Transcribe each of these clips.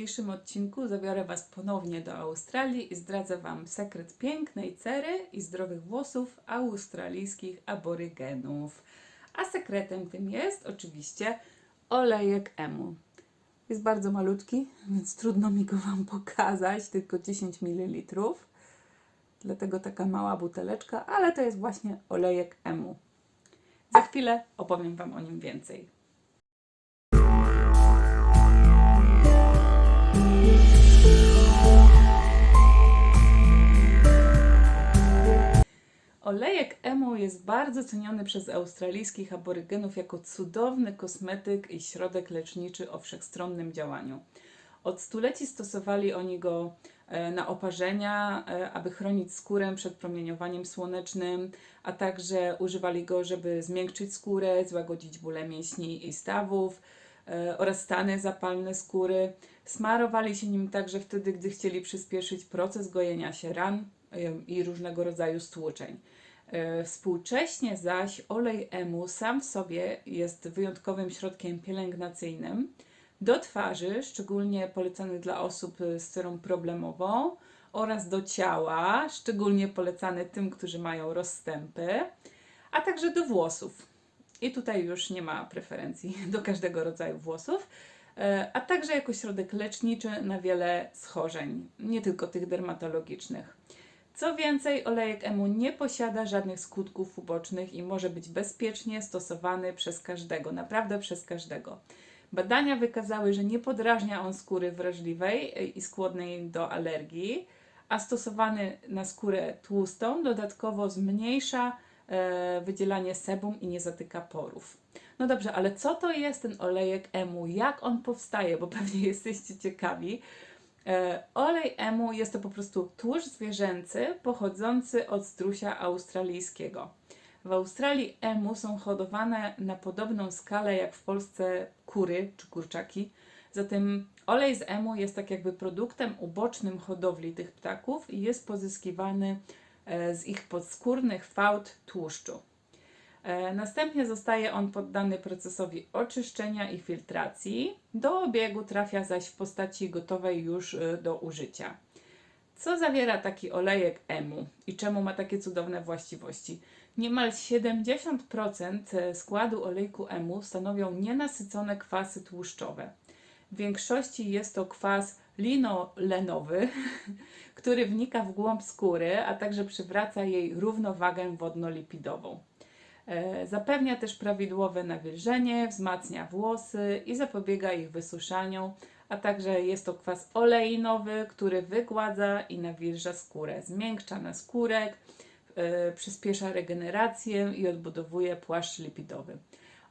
dzisiejszym odcinku zabiorę Was ponownie do Australii i zdradzę Wam sekret pięknej cery i zdrowych włosów australijskich aborygenów. A sekretem tym jest oczywiście olejek emu. Jest bardzo malutki, więc trudno mi go Wam pokazać, tylko 10 ml. Dlatego taka mała buteleczka, ale to jest właśnie olejek emu. Za chwilę opowiem Wam o nim więcej. Olejek emu jest bardzo ceniony przez australijskich aborygenów jako cudowny kosmetyk i środek leczniczy o wszechstronnym działaniu. Od stuleci stosowali oni go e, na oparzenia, e, aby chronić skórę przed promieniowaniem słonecznym, a także używali go, żeby zmiękczyć skórę, złagodzić bóle mięśni i stawów e, oraz stany zapalne skóry. Smarowali się nim także wtedy, gdy chcieli przyspieszyć proces gojenia się ran i różnego rodzaju stłuczeń. E, Współcześnie zaś olej emu sam w sobie jest wyjątkowym środkiem pielęgnacyjnym do twarzy, szczególnie polecany dla osób z cerą problemową oraz do ciała, szczególnie polecany tym, którzy mają rozstępy, a także do włosów. I tutaj już nie ma preferencji do każdego rodzaju włosów, e, a także jako środek leczniczy na wiele schorzeń, nie tylko tych dermatologicznych. Co więcej, olejek emu nie posiada żadnych skutków ubocznych i może być bezpiecznie stosowany przez każdego, naprawdę przez każdego. Badania wykazały, że nie podrażnia on skóry wrażliwej i skłonnej do alergii, a stosowany na skórę tłustą dodatkowo zmniejsza e, wydzielanie sebum i nie zatyka porów. No dobrze, ale co to jest ten olejek emu? Jak on powstaje? Bo pewnie jesteście ciekawi. E, olej emu jest to po prostu tłuszcz zwierzęcy pochodzący od strusia australijskiego. W Australii emu są hodowane na podobną skalę jak w Polsce kury czy kurczaki. Zatem olej z emu jest tak jakby produktem ubocznym hodowli tych ptaków i jest pozyskiwany e, z ich podskórnych fałd tłuszczu. E, Następnie zostaje on poddany procesowi oczyszczenia i filtracji. Do obiegu trafia zaś w postaci gotowej już e, do użycia. Co zawiera taki olejek emu i czemu ma takie cudowne właściwości? Niemal 70% składu olejku emu stanowią nienasycone kwasy tłuszczowe. W większości jest to kwas linolenowy, który wnika w głąb skóry, a także przywraca jej równowagę wodno-lipidową. E, Zapewnia też prawidłowe nawilżenie, wzmacnia włosy i zapobiega ich wysuszaniu, a także jest to kwas oleinowy, który wygładza i nawilża skórę, zmiękcza naskórek, e, przyspiesza regenerację i odbudowuje płaszcz lipidowy.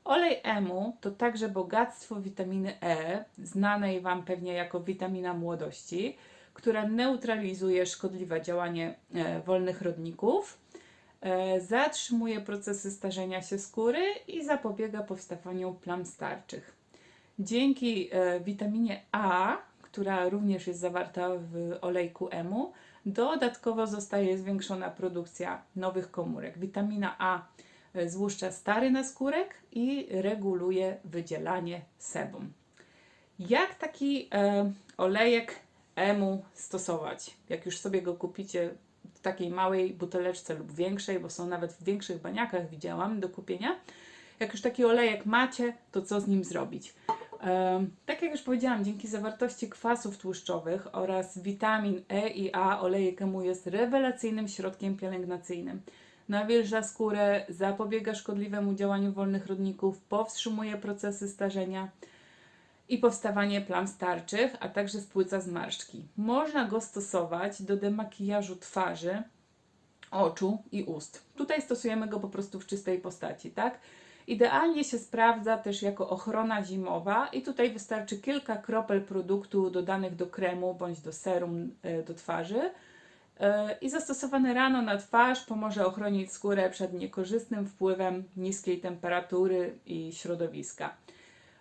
Olej emu to także bogactwo witaminy E, znanej Wam pewnie jako witamina młodości, która neutralizuje szkodliwe działanie e, wolnych rodników, zatrzymuje procesy starzenia się skóry i zapobiega powstawaniu plam starczych. Dzięki e, witaminie A, która również jest zawarta w olejku emu, dodatkowo zostaje zwiększona produkcja nowych komórek. Witamina A e, złuszcza stary naskórek i reguluje wydzielanie sebum. Jak taki e, olejek emu stosować? Jak już sobie go kupicie w takiej małej buteleczce lub większej, bo są nawet w większych baniakach, widziałam, do kupienia. Jak już taki olejek macie, to co z nim zrobić? Tak jak już powiedziałam, dzięki zawartości kwasów tłuszczowych oraz witamin E i A olejek emu jest rewelacyjnym środkiem pielęgnacyjnym. Nawilża skórę, zapobiega szkodliwemu działaniu wolnych rodników, powstrzymuje procesy starzenia i powstawanie plam starczych, a także spłyca zmarszczki. Można go stosować do demakijażu twarzy, oczu i ust. Tutaj stosujemy go po prostu w czystej postaci, tak? Idealnie się sprawdza też jako ochrona zimowa i tutaj wystarczy kilka kropel produktu dodanych do kremu bądź do serum e, do twarzy E, i zastosowany rano na twarz pomoże ochronić skórę przed niekorzystnym wpływem niskiej temperatury i środowiska.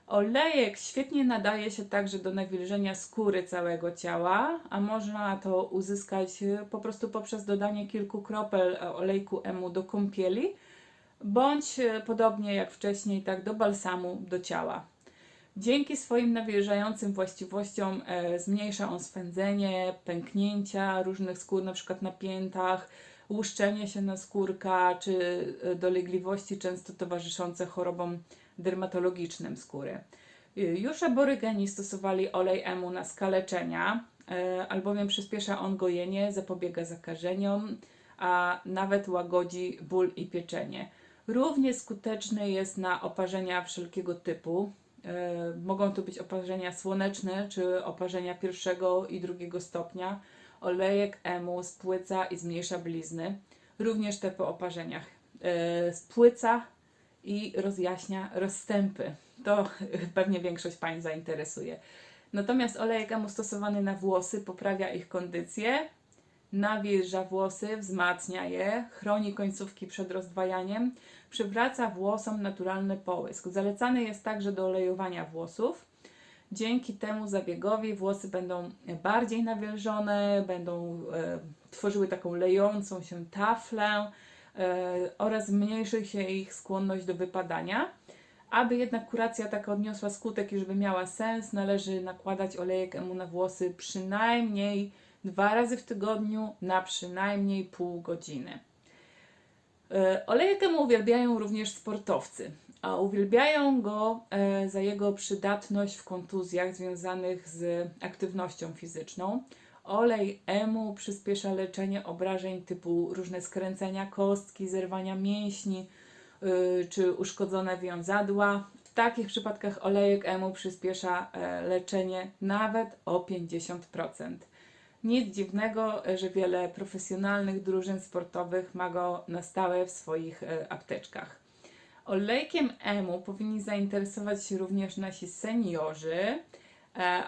Olejek świetnie nadaje się także do nawilżenia skóry całego ciała, a można to uzyskać e, po prostu poprzez dodanie kilku kropel e, olejku emu do kąpieli, bądź e, podobnie jak wcześniej, tak do balsamu do ciała. Dzięki swoim nawilżającym właściwościom e, zmniejsza on swędzenie, pęknięcia różnych skór, na przykład na piętach, łuszczenie się na skórka czy e, dolegliwości często towarzyszące chorobom dermatologicznym skóry. Y, Już aborygeni stosowali olej emu na skaleczenia, e, albowiem przyspiesza on gojenie, zapobiega zakażeniom, a nawet łagodzi ból i pieczenie. Równie skuteczny jest na oparzenia wszelkiego typu. E, Mogą to być oparzenia słoneczne czy oparzenia pierwszego i drugiego stopnia. Olejek emu spłyca i zmniejsza blizny, również te po oparzeniach. Spłyca i rozjaśnia rozstępy. To pewnie większość Pań zainteresuje. Natomiast olejek stosowany na włosy poprawia ich kondycję, nawilża włosy, wzmacnia je, chroni końcówki przed rozdwajaniem, przywraca włosom naturalny połysk. Zalecany jest także do olejowania włosów. Dzięki temu zabiegowi włosy będą bardziej nawilżone, będą e, tworzyły taką lejącą się taflę oraz zmniejszy się ich skłonność do wypadania. Aby jednak kuracja taka odniosła skutek i żeby miała sens, należy nakładać olejek emu na włosy przynajmniej dwa razy w tygodniu na przynajmniej pół godziny. E, Olejek emu uwielbiają również sportowcy, a uwielbiają go e, za jego przydatność w kontuzjach związanych z aktywnością fizyczną. Olej emu przyspiesza leczenie obrażeń typu różne skręcenia kostki, zerwania mięśni y, czy uszkodzone wiązadła. W takich przypadkach olejek emu przyspiesza e, leczenie nawet o 50%. Nic dziwnego, że wiele profesjonalnych drużyn sportowych ma go na stałe w swoich e, apteczkach. Olejkiem emu powinni zainteresować się również nasi seniorzy,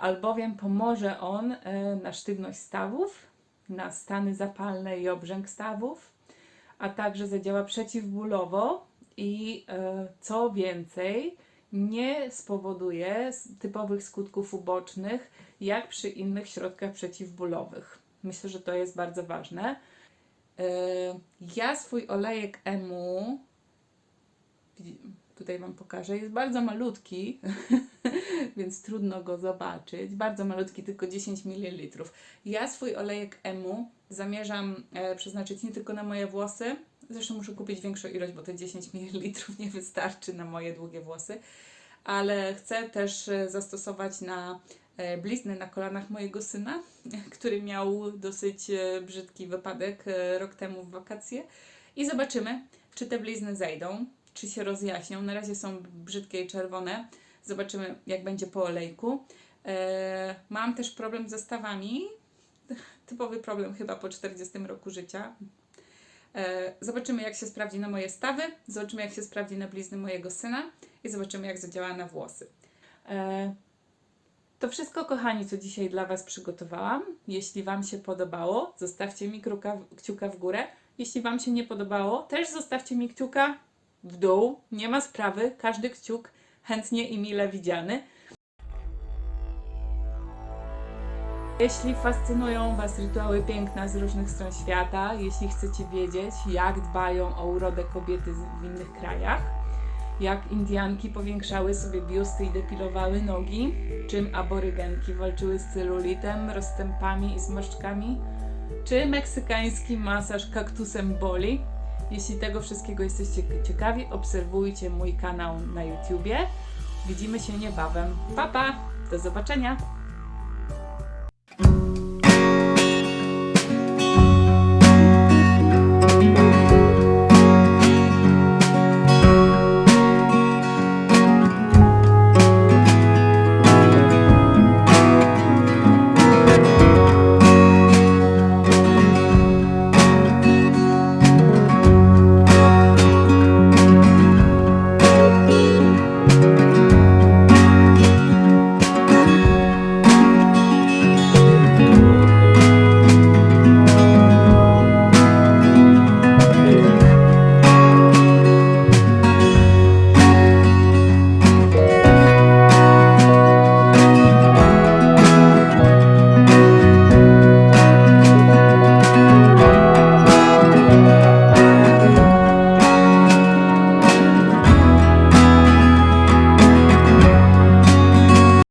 albowiem pomoże on e, na sztywność stawów, na stany zapalne i obrzęk stawów, a także zadziała przeciwbólowo i e, co więcej, nie spowoduje typowych skutków ubocznych, jak przy innych środkach przeciwbólowych. Myślę, że to jest bardzo ważne. E, Ja swój olejek emu Tutaj Wam pokażę. Jest bardzo malutki, więc trudno go zobaczyć. Bardzo malutki, tylko 10 ml. Ja swój olejek emu zamierzam e, przeznaczyć nie tylko na moje włosy. Zresztą muszę kupić większą ilość, bo te 10 ml nie wystarczy na moje długie włosy. Ale chcę też e, zastosować na e, blizny na kolanach mojego syna, który miał dosyć brzydki wypadek rok temu w wakacje. I zobaczymy, czy te blizny zejdą, czy się rozjaśnią. Na razie są brzydkie i czerwone. Zobaczymy, jak będzie po olejku. E, mam też problem ze stawami. Typowy problem chyba po 40 roku życia. E, zobaczymy, jak się sprawdzi na moje stawy, zobaczymy, jak się sprawdzi na blizny mojego syna i zobaczymy, jak zadziała na włosy. E, to wszystko, kochani, co dzisiaj dla Was przygotowałam. Jeśli Wam się podobało, zostawcie mi kciuka w górę. Jeśli Wam się nie podobało, też zostawcie mi kciuka w dół. Nie ma sprawy, każdy kciuk chętnie i mile widziany. Jeśli fascynują Was rytuały piękna z różnych stron świata, jeśli chcecie wiedzieć, jak dbają o urodę kobiety w innych krajach, jak Indianki powiększały sobie biusty i depilowały nogi, czym aborygenki walczyły z celulitem, rozstępami i zmarszczkami, czy meksykański masaż kaktusem boli. Jeśli tego wszystkiego jesteście ciekawi, obserwujcie mój kanał na YouTubie. Widzimy się niebawem. Pa, pa! Do zobaczenia!